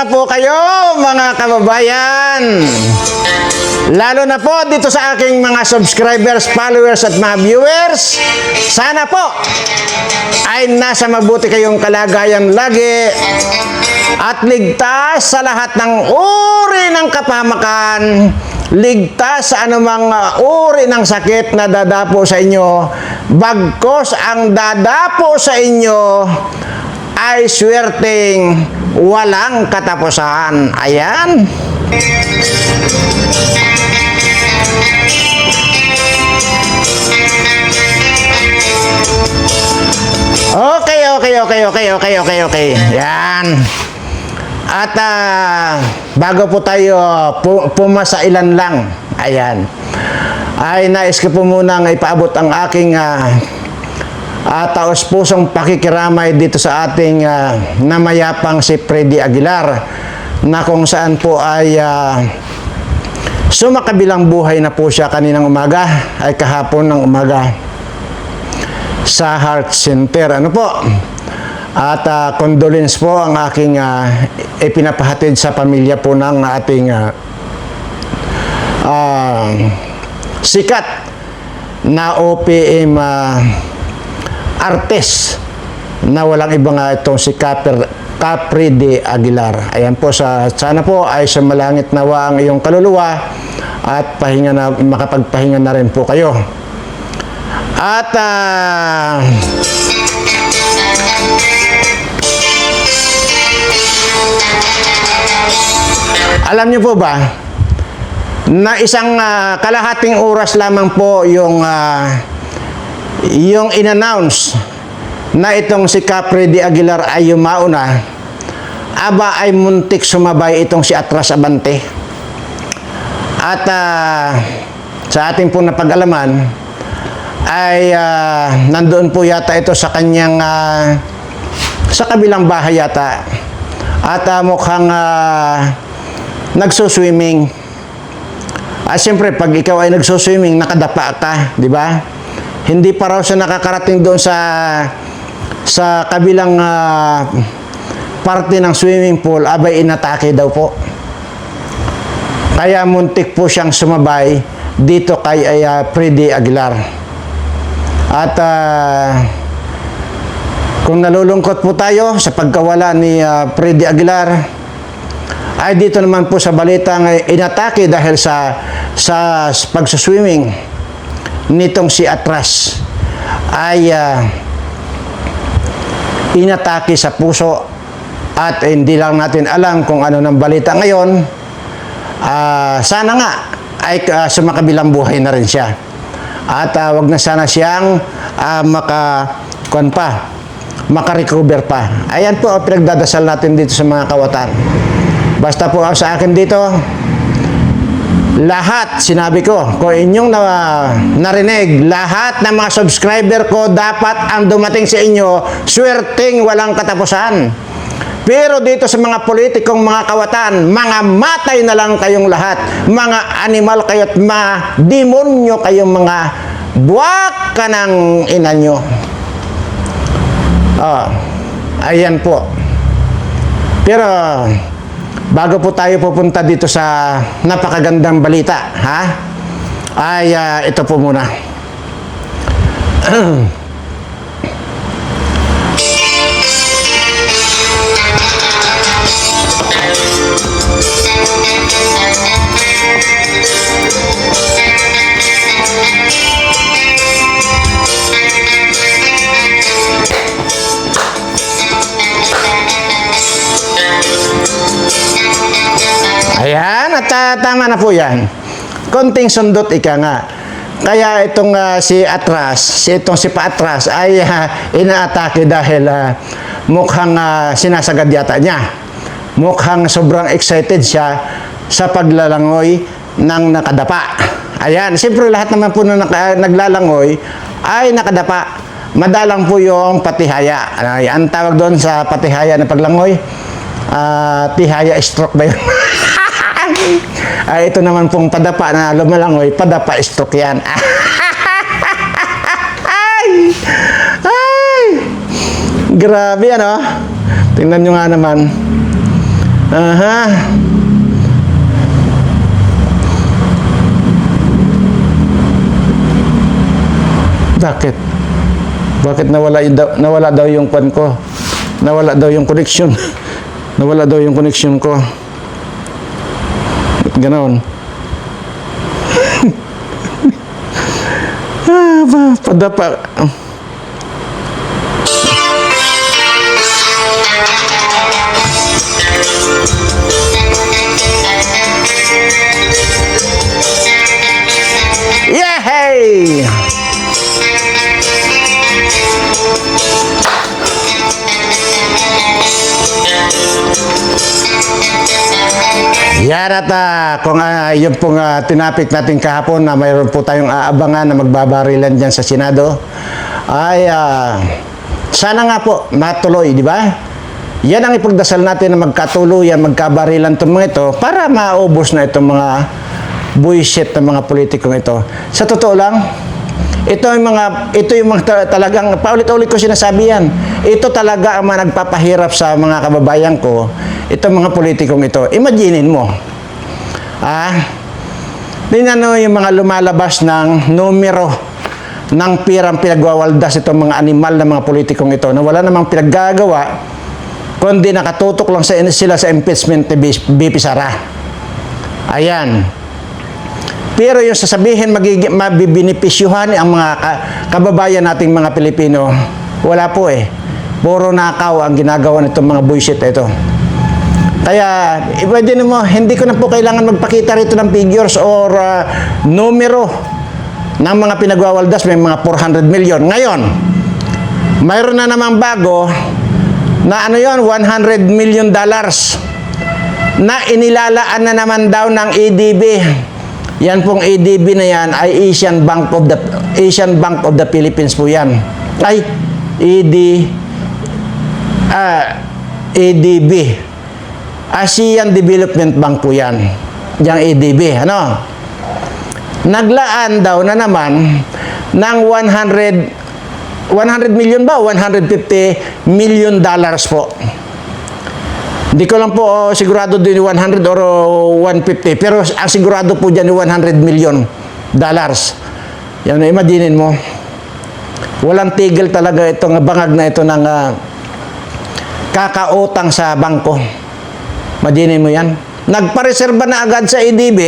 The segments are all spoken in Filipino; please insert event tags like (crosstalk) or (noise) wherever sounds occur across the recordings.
Na po kayo mga kababayan? Lalo na po dito sa aking mga subscribers, followers at mga viewers. Sana po ay nasa mabuti kayong kalagayan lagi at ligtas sa lahat ng uri ng kapamakan, ligtas sa anumang uh, uri ng sakit na dadapo sa inyo, bagkos ang dadapo sa inyo ay swerteng walang katapusan. Ayan. Okay, okay, okay, okay, okay, okay, okay. Yan. At ah, bago po tayo pu- pumasa ilan lang, ayan, ay nais ko po munang ipaabot ang aking ah, ah, taos pusong pakikiramay dito sa ating ah, namayapang si Freddy Aguilar na kung saan po ay ah, sumakabilang buhay na po siya kaninang umaga ay kahapon ng umaga sa Heart Center. Ano po? At ah, condolence po ang aking ah, ipinapahatid sa pamilya po ng ating ah, ah, sikat na OPM ah, artist na walang iba nga itong si Caper, Capri de Aguilar. Ayan po, sa, sana po ay sumalangit nawa ang iyong kaluluwa at pahinga na, makapagpahinga na rin po kayo. At ah, alam niyo po ba na isang ah, kalahating oras lamang po yung ah, yung in-announce na itong si Capri de Aguilar ay yumauna aba ay muntik sumabay itong si Atras Abante. At ah, sa ating po napag-alaman ay ah, nandoon po yata ito sa kanyang ah, sa kabilang bahay yata. At ah, mukhang uh, nagsuswimming. At siyempre pag ikaw ay nagsuswimming nakadapa ka di ba hindi pa raw siya nakakarating doon sa sa kabilang ah, parte ng swimming pool. Abay inatake daw po. Kaya muntik po siyang sumabay dito kay ay, ah, Freddy Aguilar. At ah, kung nalulungkot po tayo sa pagkawala ni ah, Freddy Aguilar, ay dito naman po sa balita ng inatake dahil sa sa pagsuswimming nitong si Atras ay ah, inatake sa puso at hindi lang natin alam kung ano ng balita ngayon. Ah, sana nga ay ah, sumakabilang buhay na rin siya. At ah, wag na sana siyang ah, maka kuwan pa, makarecover pa. Ayan po ang pinagdadasal natin dito sa mga kawatan. Basta po sa akin dito, lahat, sinabi ko, kung inyong na, narinig, lahat ng mga subscriber ko, dapat ang dumating sa inyo, swerteng walang katapusan. Pero dito sa mga politikong mga kawatan, mga matay na lang kayong lahat. Mga animal kayo't mga demonyo kayong mga buwak ka ng ina nyo. Oh, ayan po. Pero bago po tayo pupunta dito sa napakagandang balita, ha? Ay ah, ito po muna. (clears throat) Ayan, at ah, tama na po yan. Konting sundot ika nga. Kaya itong ah, si Atras, si itong si Paatras ay ah, inaatake dahil ah, mukhang ah, sinasagad yata niya. Mukhang sobrang excited siya sa paglalangoy ng nakadapa. Ayan, siyempre lahat naman po na naglalangoy ay nakadapa. Madalang po yung patihaya. Ay, ang tawag doon sa patihaya na paglangoy, ah, tihaya stroke ba yun? (laughs) Ay, ito naman pong padapa na lumalangoy, padapa stroke yan. (laughs) ay! Ay! Grabe ano? Tingnan nyo nga naman. Aha. Bakit? Bakit nawala, nawala daw yung kwan ko? Nawala daw yung connection. (laughs) nawala daw yung connection ko. Ganon? (laughs) ah, padapa. Yay! Yan at ah, kung uh, yun pong ah, tinapik natin kahapon na mayroon po tayong aabangan na magbabarilan dyan sa Senado ay ah, sana nga po matuloy, di ba? Yan ang ipagdasal natin na magkatuluyan, magkabarilan itong mga ito para maubos na itong mga bullshit ng mga politikong ito. Sa totoo lang, ito yung mga ito yung mga ta- talagang paulit-ulit ko sinasabi yan. Ito talaga ang mga nagpapahirap sa mga kababayan ko. Itong mga politikong ito. Imaginin mo. Ah, tingnan mo yung mga lumalabas ng numero ng pirang pinagwawaldas itong mga animal ng mga politikong ito na wala namang pinaggagawa kundi nakatutok lang sa, sila sa impeachment ni BP Sara. Ayan. Pero yung sasabihin magiging mabibinipisyuhan ang mga ka- kababayan nating mga Pilipino, wala po eh. Puro nakaw ang ginagawa nitong mga bullshit na ito. Kaya, eh, pwede mo, hindi ko na po kailangan magpakita rito ng figures or ah, numero ng mga pinagwawaldas, may mga 400 million. Ngayon, mayroon na namang bago na ano yon 100 million dollars na inilalaan na naman daw ng EDB. Yan pong EDB na yan ay Asian Bank of the Asian Bank of the Philippines po yan. Ay ED ah EDB. Asian Development Bank po yan. Yang EDB, ano? Naglaan daw na naman ng 100 100 million ba? 150 million dollars po. Hindi ko lang po oh, sigurado din 100 or oh, 150. Pero ang sigurado po dyan 100 million dollars. Yan, imaginin mo. Walang tigil talaga itong bangag na ito ng ah, kakautang sa bangko. Imaginin mo yan. Nagpareserba na agad sa EDB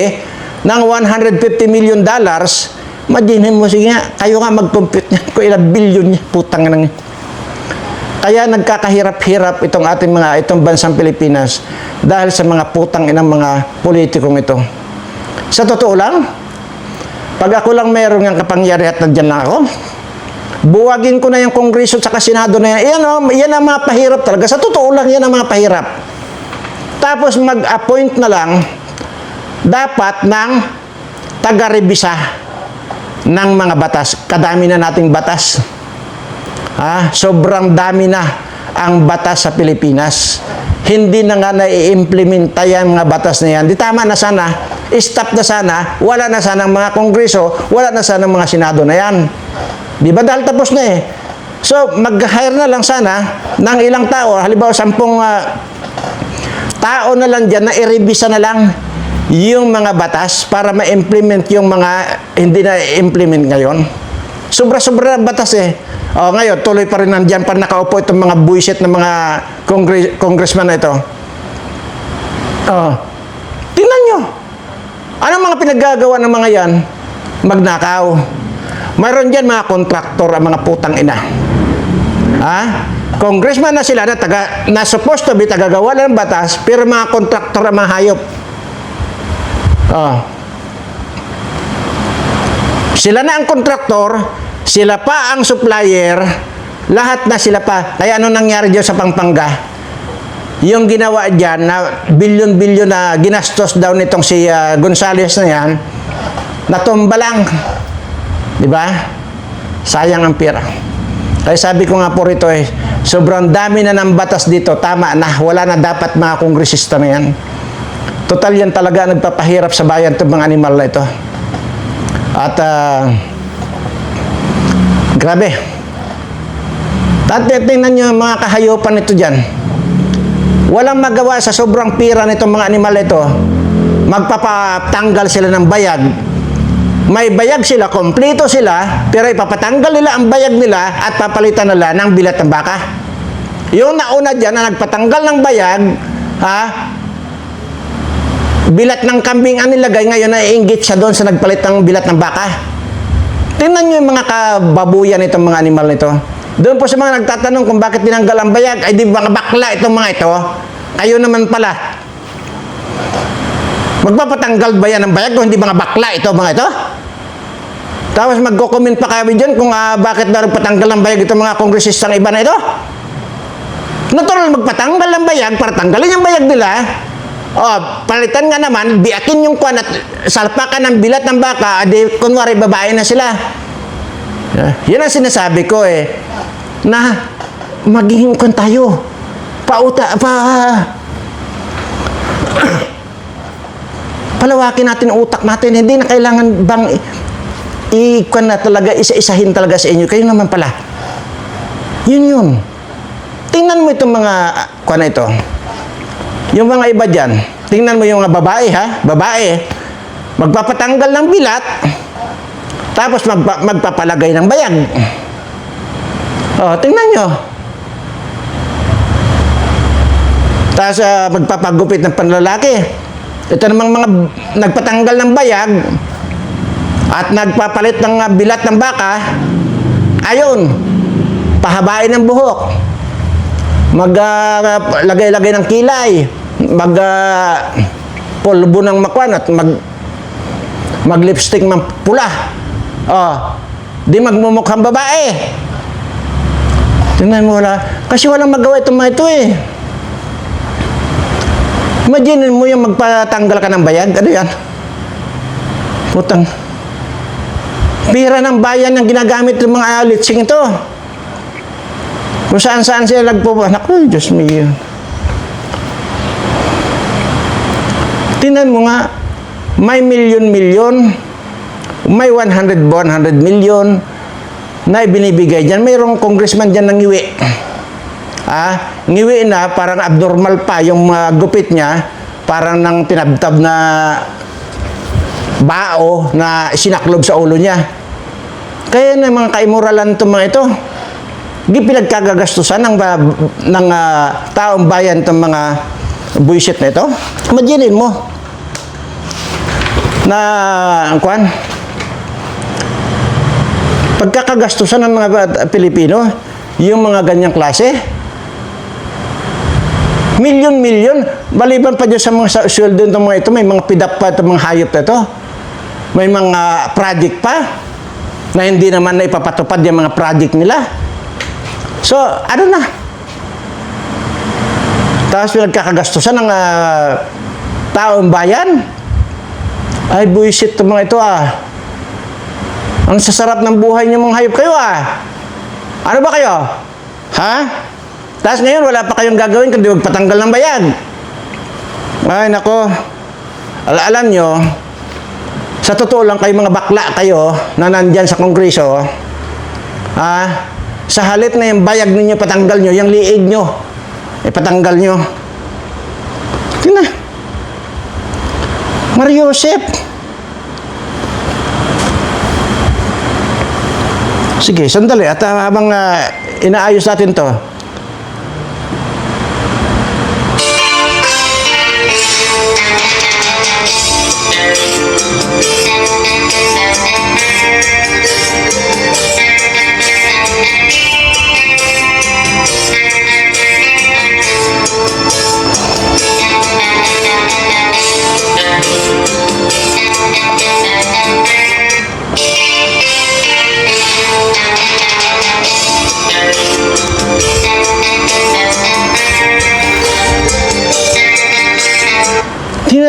ng 150 million dollars. Imaginin mo, sige nga, kayo nga mag-compute niya kung ilang billion niya. Putang nang kaya nagkakahirap-hirap itong ating mga itong bansang Pilipinas dahil sa mga putang inang mga politikong ito. Sa totoo lang, pag ako lang meron ng kapangyarihan at nandyan lang ako, buwagin ko na yung kongreso at senado na yan. Yan, oh, yan ang mga pahirap talaga. Sa totoo lang, yan ang mga pahirap. Tapos mag-appoint na lang dapat ng taga-rebisa ng mga batas. Kadami na nating batas. Ah, sobrang dami na ang batas sa Pilipinas. Hindi na nga na-i-implementa yan mga batas na yan. Di tama na sana, stop na sana, wala na sana ang mga kongreso, wala na sana ang mga senado na yan. Di ba? Dahil tapos na eh. So, mag-hire na lang sana ng ilang tao, halimbawa sampung ah, tao na lang dyan na i-revisa na lang yung mga batas para ma-implement yung mga hindi na implement ngayon. Sobra-sobra batas eh. O ngayon, tuloy pa rin nandyan pa nakaupo itong mga buisit ng mga congress, congressman na ito. Oh. Tingnan nyo. Anong mga pinaggagawa ng mga yan? Magnakaw. Mayroon dyan mga kontraktor, ang mga putang ina. Ha? Congressman na sila na, taga, na supposed to be tagagawa ng batas, pero mga kontraktor ang mga hayop. Oh. Sila na ang kontraktor, sila pa ang supplier, lahat na sila pa. Kaya ano nangyari dyan sa Pampanga? Yung ginawa dyan na bilyon-bilyon na ginastos daw nitong si ah, Gonzales na yan, natumba lang. Di ba? Sayang ang pera. Kaya sabi ko nga po rito eh, sobrang dami na ng batas dito. Tama na, wala na dapat mga kongresista na yan. Total yan talaga nagpapahirap sa bayan itong mga animal na ito. At ah, grabe. At tingnan nyo mga kahayupan nito dyan. walang magawa sa sobrang pira nitong mga animal ito, magpapatanggal sila ng bayag. May bayag sila, kompleto sila, pero ipapatanggal nila ang bayag nila at papalitan nila ng bilat ng baka. Yung nauna dyan na nagpatanggal ng bayag, ha, bilat ng kambing ang nilagay, ngayon naiinggit siya doon sa nagpalit ng bilat ng baka. Tingnan nyo yung mga kababuyan nitong mga animal nito. Doon po sa mga nagtatanong kung bakit tinanggal ang bayag, ay di ba bakla itong mga ito? Kayo naman pala. Magpapatanggal ba yan ng bayag kung hindi mga bakla ito mga ito? Tapos magko-comment pa kami dyan kung ah, bakit na nagpatanggal ng bayag itong mga kongresistang iba na ito? Natural magpatanggal ng bayag para tanggalin yung bayag nila. O, palitan nga naman, biakin yung kwan at salpakan ng bilat ng baka, adi kunwari babae na sila. Yeah. Yan ang sinasabi ko eh, na magiging kwan tayo. Pauta, pa... (coughs) Palawakin natin ang utak natin. Hindi na kailangan bang i-kwan na talaga, isa-isahin talaga sa inyo. Kayo naman pala. Yun yun. Tingnan mo itong mga ah, kwan na ito. Yung mga iba dyan, tingnan mo yung mga babae ha, babae, magpapatanggal ng bilat, tapos magpa- magpapalagay ng bayag. Oh, tingnan nyo. Tapos ah, magpapagupit ng panlalaki. Ito namang mga nagpatanggal ng bayag at nagpapalit ng ah, bilat ng baka, ayun, pahabain ng buhok maglagay-lagay ng kilay, mag ah, pulbo ng makwan at mag mag-lipstick ng pula. Oh, di magmumukhang babae. Tingnan mo wala. Kasi walang magawa itong mga ito eh. Imagine mo yung magpatanggal ka ng bayag. Ano yan? Putang. Pira ng bayan ang ginagamit ng mga litsing ito. Kung saan-saan sila nagpupunta. Naku, Diyos mio. Tingnan mo nga, may milyon-milyon, may 100, 100 million na ibinibigay dyan. Mayroong congressman dyan ng ngiwi. Ah, ngiwi na, parang abnormal pa yung mga gupit niya, parang nang tinabtab na bao na sinaklob sa ulo niya. Kaya na mga kaimoralan itong mga ito. Di pinagkagagastusan ng, ba- ng ah, taong bayan itong mga buwisit na ito. Imaginin mo. Na ang kwan? Pagkakagastusan ng mga Pilipino yung mga ganyang klase? Milyon-milyon maliban pa dyan sa mga sweldo ng mga ito may mga pidap pa itong mga hayop na ito. May mga project pa na hindi naman na ipapatupad yung mga project nila. So, ano na? Tapos pinagkakagastusan ng ah, taong bayan. Ay, buisit itong mga ito ah. Ang sasarap ng buhay niyo mga hayop kayo ah. Ano ba kayo? Ha? Tapos ngayon, wala pa kayong gagawin kundi magpatanggal ng bayad. Ay, nako. Al- alam nyo, sa totoo lang kayo mga bakla kayo na nandyan sa kongreso, ah, sa halip na yung bayag ninyo, patanggal nyo, yung liig nyo, eh patanggal nyo. Tingnan. Mario Josep. Sige, sandali. At ah, habang ah, inaayos natin to,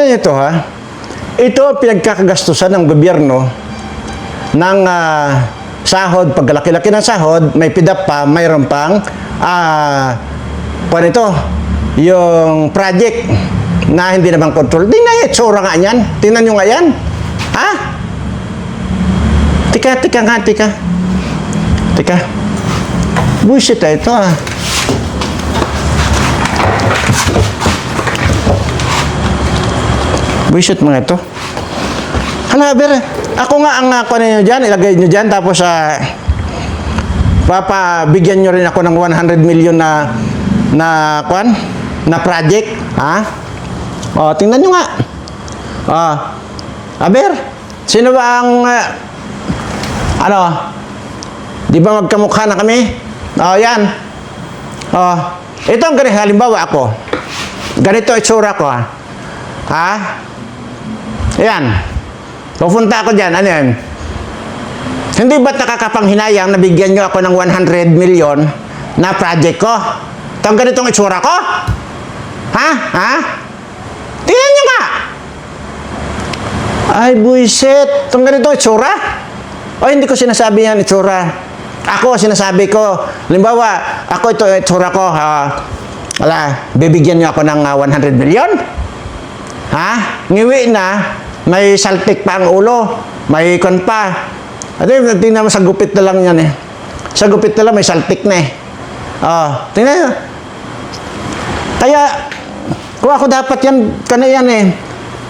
Tingnan niyo ito ha. Ito pinagkakagastusan ng gobyerno ng ah, sahod. Pag laki-laki ng sahod, may pidap pa, mayroon pang ah, kung ito, yung project na hindi naman control. Tingnan niyo, tsura nga yan. Tingnan niyo nga yan. Ha? Tika, tika nga, tika. Tika. Bullshit na ito ah. Buisit mga ito. Hala, ber, ako nga ang ako ninyo dyan, ilagay nyo dyan, tapos sa papabigyan nyo rin ako ng 100 million na na kwan na project ha? O tingnan nyo nga. O aber sino ba ang ah, ano? Di ba magkamukha na kami? O yan. O ito ang ganito halimbawa ako. Ganito itsura ko ha ha yan pupunta ako dyan ano yan hindi ba't nakakapanghinayang na bigyan nyo ako ng 100 million na project ko? Itong ganitong itsura ko? Ha? Ha? Tingnan nyo nga! Ay, buisit. Itong ganitong itsura? O, hindi ko sinasabi yan itsura. Ako, sinasabi ko. Limbawa, ako ito itsura ko. ah, wala, bibigyan nyo ako ng ah, 100 million? Ha? Ngiwi na, may saltik pa ang ulo, may kon pa. At yun, tingnan mo sa gupit na lang yan eh. Sa gupit na lang may saltik na eh. Oh, tingnan nyo. Kaya, kung ako dapat yan, kana yan eh.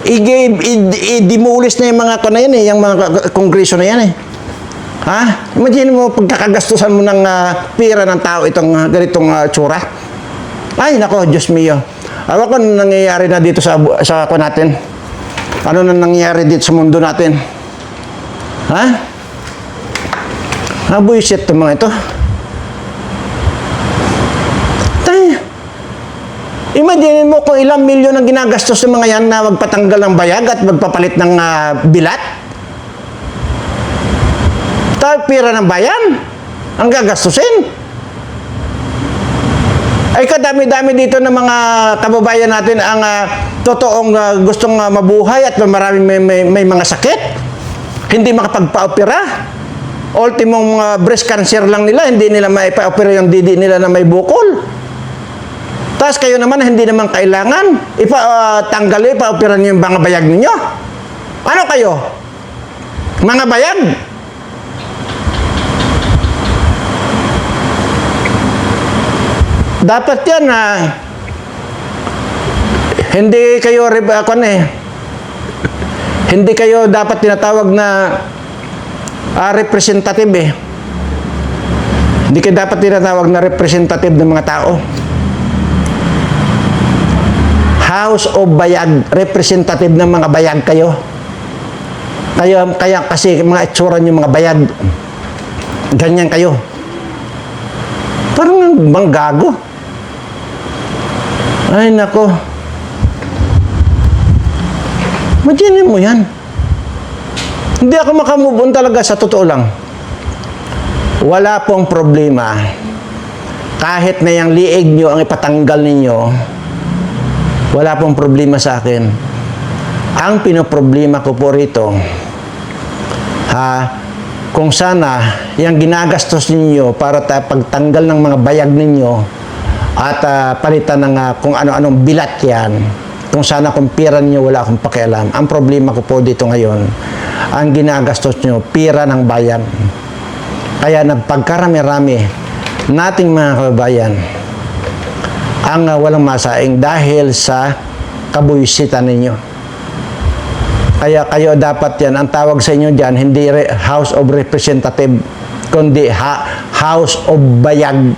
I-give, i- i-demolish na yung mga kana yan eh, yung mga kongreso na yan eh. Ha? Imagine mo, pagkakagastusan mo ng ah, pera ng tao itong ah, ganitong ah, tsura. Ay, nako, Diyos mio. Awa ko ano nangyayari na dito sa, sa ako natin. Ano na nangyayari dito sa mundo natin? Ha? Nabuisit itong mga ito. Tay, imagine mo kung ilang milyon ang ginagastos ng mga yan na magpatanggal ng bayag at magpapalit ng ah, bilat. Tayo pira ng bayan ang gagastusin. Ay kadami-dami dito ng mga kababayan natin ang ah, totoong ah, gustong ah, mabuhay at maraming may, may, may mga sakit. Hindi makapagpa-opera. Ultimong mga breast cancer lang nila, hindi nila maipa-opera yung didi nila na may bukol. Tapos kayo naman, hindi naman kailangan. Ipa, ah, tanggalin, ipa-opera niyo yung mga bayag ninyo. Ano kayo? Mga bayag? Dapat yan na hindi kayo ah, kwan eh, hindi kayo dapat tinatawag na ah, representative eh. Hindi kayo dapat tinatawag na representative ng mga tao. House of Bayag, representative ng mga bayag kayo. Kaya, kaya kasi mga itsura nyo mga bayag, ganyan kayo. Parang bang gago. Ay, nako. Imagine mo yan. Hindi ako makamove talaga sa totoo lang. Wala pong problema. Kahit na yung liig nyo ang ipatanggal ninyo, wala pong problema sa akin. Ang pinoproblema ko po rito, ha, kung sana yung ginagastos ninyo para ta- pagtanggal ng mga bayag ninyo at ah, palitan ng ah, kung ano-anong bilat yan, kung sana kung pira ninyo wala akong pakialam. Ang problema ko po dito ngayon, ang ginagastos nyo, pira ng bayan. Kaya nagpagkarami-rami nating mga kababayan ang ah, walang masaing dahil sa kabuisitan ninyo. Kaya kayo dapat yan, ang tawag sa inyo dyan, hindi House of Representative, kundi ha- House of Bayag.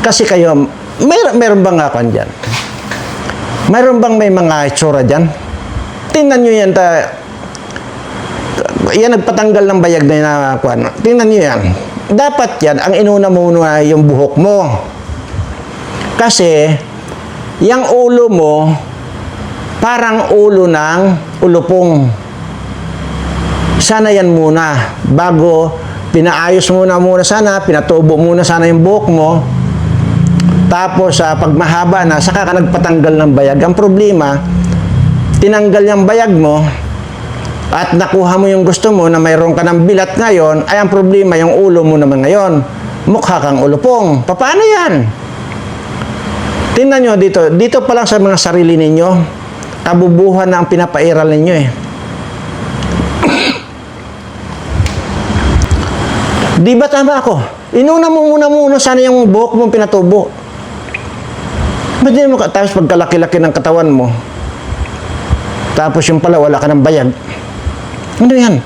Kasi kayo, may, meron bang nga kan dyan? Meron bang may mga itsura dyan? Tingnan nyo yan, ta, yan nagpatanggal ng bayag na nakakuan. Tingnan nyo yan. Dapat yan, ang inuna muna yung buhok mo. Kasi, yung ulo mo, parang ulo ng ulupong. Sana yan muna. Bago, pinaayos muna muna sana, pinatubo muna sana yung buhok mo. Tapos, sa pag mahaba na, saka ka nagpatanggal ng bayag. Ang problema, tinanggal yung bayag mo, at nakuha mo yung gusto mo na mayroon ka ng bilat ngayon, ay ang problema yung ulo mo naman ngayon. Mukha kang ulupong. Paano yan? Tingnan nyo dito, dito pa lang sa mga sarili ninyo, kabubuhan na ang pinapairal ninyo eh. Di ba tama ako? Inuna mo muna muna sana yung buhok mong pinatubo. Ba't di mo tapos pagkalaki-laki ng katawan mo, Tapos yung pala, wala ka ng bayag. Ano yan?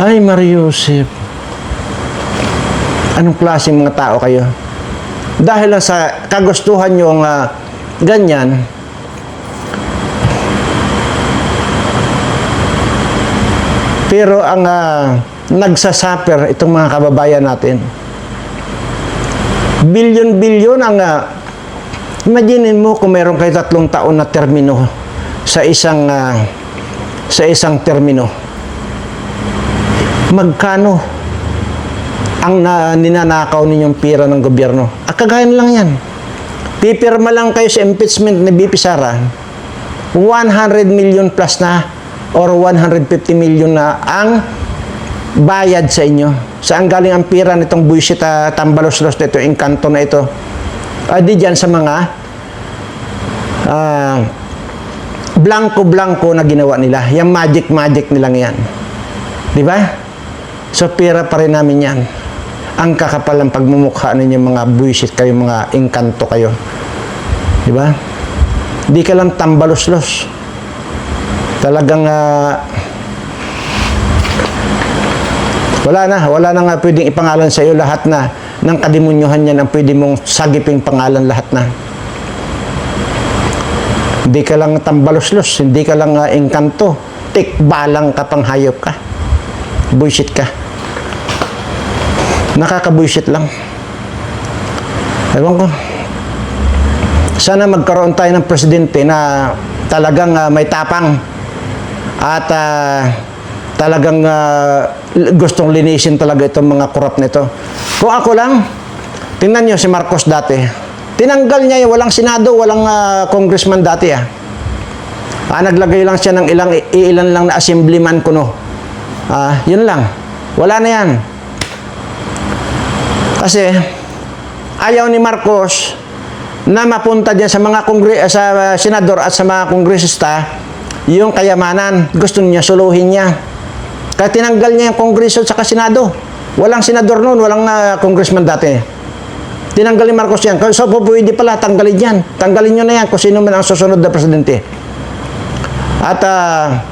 Ay, Mariusip. Anong klaseng mga tao kayo? Dahil lang sa kagustuhan yung ah, ganyan, pero ang ah, nagsasuffer itong mga kababayan natin. Bilyon-bilyon ang uh, imaginin mo kung meron kayo tatlong taon na termino sa isang ah, sa isang termino. Magkano ang na, ninanakaw ninyong pira ng gobyerno? Ah, kagaya lang yan. Pipirma lang kayo sa impeachment ni BP Sara, 100 million plus na or 150 million na ang bayad sa inyo. Saan galing ang pira nitong buisit uh, tambalos-los na ito, engkanto na ito? Ah, di dyan sa mga ah, blanco-blanco na ginawa nila. Yung magic-magic nilang yan. Di ba? So, pira pa rin namin yan. Ang kakapal ng pagmumukha ninyo mga buisit kayo, mga engkanto kayo. Di ba? Di ka lang tambalos-los. Talagang ah, wala na, wala na nga pwedeng ipangalan sa iyo lahat na ng kadimonyohan niyan ang pwede mong sagiping pangalan lahat na. Hindi ka lang tambalos-los, hindi ka lang uh, engkanto, tikbalang ka pang hayop ka. Bullshit ka. Nakakabullshit lang. Ewan ko. Sana magkaroon tayo ng presidente na talagang ah, may tapang at ah, talagang ah, gustong linisin talaga itong mga korap nito. Kung ako lang, tingnan nyo si Marcos dati. Tinanggal niya yung walang senado, walang ah, congressman dati ah. Ah, naglagay lang siya ng ilang iilan lang na assemblyman kuno. Ah, yun lang. Wala na yan. Kasi ayaw ni Marcos na mapunta diyan sa mga kongre sa uh, senador at sa mga kongresista yung kayamanan. Gusto niya suluhin niya. Kaya tinanggal niya yung kongreso at senado. Walang senador noon, walang uh, congressman dati. Tinanggal ni Marcos yan. So, pwede pala, tanggalin yan. Tanggalin nyo na yan kung sino man ang susunod na presidente. At ah,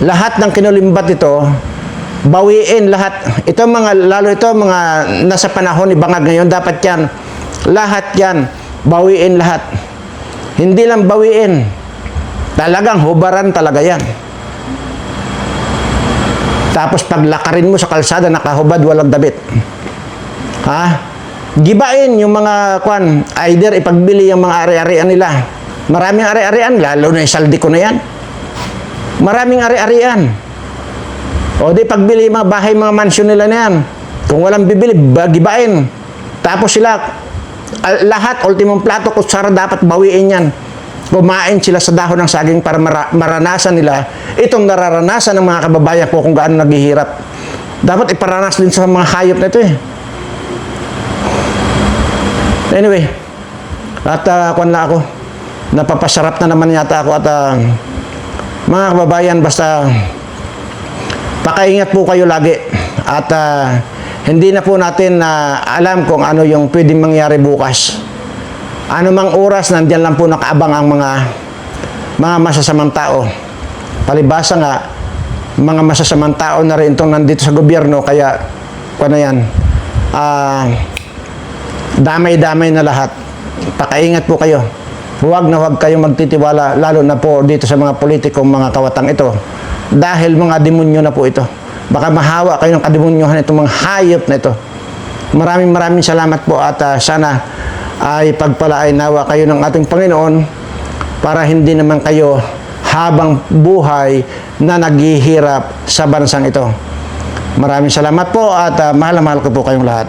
lahat ng kinulimbat ito, bawiin lahat. Ito mga, lalo ito mga nasa panahon ni Bangag ngayon, dapat yan, lahat yan, bawiin lahat. Hindi lang bawiin, talagang hubaran talaga yan. Tapos paglakarin mo sa kalsada, nakahubad, walang damit. Ha? Gibain yung mga kwan, either ipagbili yung mga ari-arian nila. Maraming ari-arian, lalo na yung saldi ko na yan. Maraming ari-arian. O di pagbili yung mga bahay, mga mansyon nila na yan. Kung walang bibili, ba- gibain. Tapos sila, lahat, ultimong plato, kutsara, dapat bawiin yan. Kumain sila sa dahon ng saging para mara- maranasan nila itong nararanasan ng mga kababayan ko kung gaano naghihirap. Dapat iparanas din sa mga hayop na ito eh. Anyway, at uh, kwan na ako. Napapasarap na naman yata ako at ah, mga kababayan, basta pakaingat po kayo lagi at ah, hindi na po natin na alam kung ano yung pwedeng mangyari bukas. Ano mang oras, nandyan lang po nakaabang ang mga mga masasamang tao. Palibasa nga, mga masasamang tao na rin itong nandito sa gobyerno, kaya, ano yan, ah, damay-damay na lahat. Pakaingat po kayo. Huwag na huwag kayong magtitiwala, lalo na po dito sa mga politikong mga kawatang ito. Dahil mga demonyo na po ito. Baka mahawa kayo ng kademonyohan itong mga hayop na ito. Maraming maraming salamat po at ah, sana ay pagpalain nawa kayo ng ating Panginoon para hindi naman kayo habang buhay na naghihirap sa bansang ito. Maraming salamat po at ah, mahal na mahal ko po kayong lahat.